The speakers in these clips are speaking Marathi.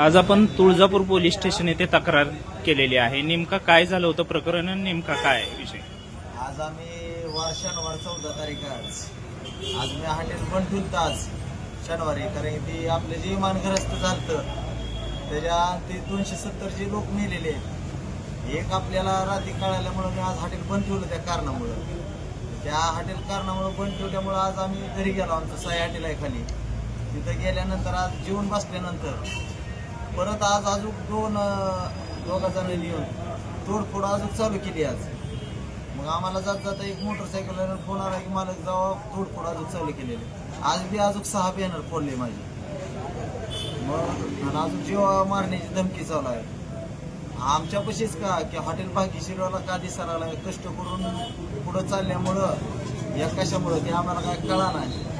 आज आपण तुळजापूर पोलीस स्टेशन येथे तक्रार केलेली आहे. नेमका काय झालं होतं प्रकरण आणि नेमका काय आहे विषय? आज आम्ही वार शनिवार चौदा तारीख आहे आज. आज मी हॉटेल पण ठुलतो आज शनिवारी. कारण ती आपलं जे इमानग्रस्त झालं त्याच्या ते दोनशे सत्तर जे लोक मेलेले आहेत एक आपल्याला रात्री कळाल्यामुळं मी आज हॉटेल बंद ठेवलं त्या कारणामुळं. त्या हॉटेल कारणामुळं बंद ठेवल्यामुळं आज आम्ही घरी गेलो आमचं साई हॉटेल आहे खाली. तिथं गेल्यानंतर आज जेवण बसल्यानंतर परत आज अजून दोन अं, दोघा जणांनी येऊन तोडफोड अजून चालू केली आज. मग आम्हाला जात जाता एक मोटरसायकल फोन आला की मला जावा तोडफोड अजून चालू केलेले. आज बी अजून सहा बॅनर फोडले माझे. मग आणि अजून जीवा मारण्याची धमकी चालू आहे. आमच्या पशीच का की हॉटेल भाग्यश्रीवाला का दिसायला लागला कष्ट करून पुढं चालल्यामुळं या कशामुळं ते आम्हाला काय कळा नाही.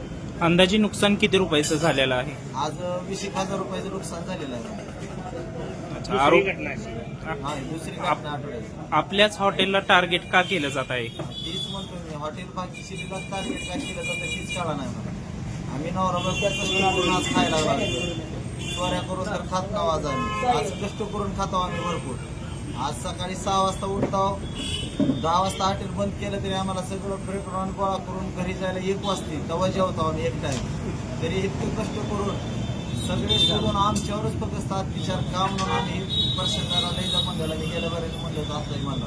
अंदाजे नुकसान किती रुपयाचं झालेलं आहे? आज वीस एक हजार रुपयाचं नुकसान झालेलं आहे. अच्छा आरोप हा दुसरी घटना आठवड्याची. आपल्याच हॉटेलला टार्गेट का केलं जात आहे? तीच म्हणतो मी हॉटेल भाग्यश्रीला टार्गेट काय केलं जातं तीच कळा नाही मला आम्ही नवरा बायको कष्ट करून आज खायला लागलो. चोऱ्या करून तर खात नाव आज आम्ही. आज कष्ट करून खातो आम्ही भरपूर. आज सकाळी सहा वाजता उठतो. दहा वाजता हॉटेल बंद केलं तरी आम्हाला सगळं ब्रेक गोळा करून घरी जायला एक वाजते. तेव्हा जेवतो आम्ही एक टाईम तरी इतके कष्ट करून सगळे सोडून आमच्यावरच फक्त सात विचार काम म्हणून आम्ही प्रशासनाला लई झाला मी गेल्या बरेच म्हणलं तर आताही मला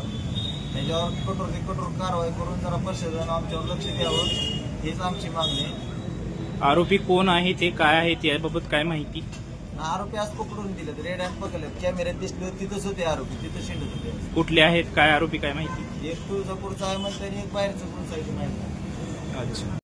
त्याच्यावर कठोर ते कठोर कारवाई करून जरा प्रशासन आमच्यावर लक्ष द्यावं. हीच आमची मागणी आरोपी कोण आहे ते काय आहे त्याबाबत काय माहिती? आरोपी आज पकडून दिलेत. रेड हँड पकडलेत. कॅमेऱ्यात दिसले तिथंच होते आरोपी. तिथं शिंडत होते. कुठले आहेत? काय आरोपी? काय माहिती? एक तुळजापूरचा आहे म्हणते आणि एक बाहेरचं साईड माहिती अच्छा.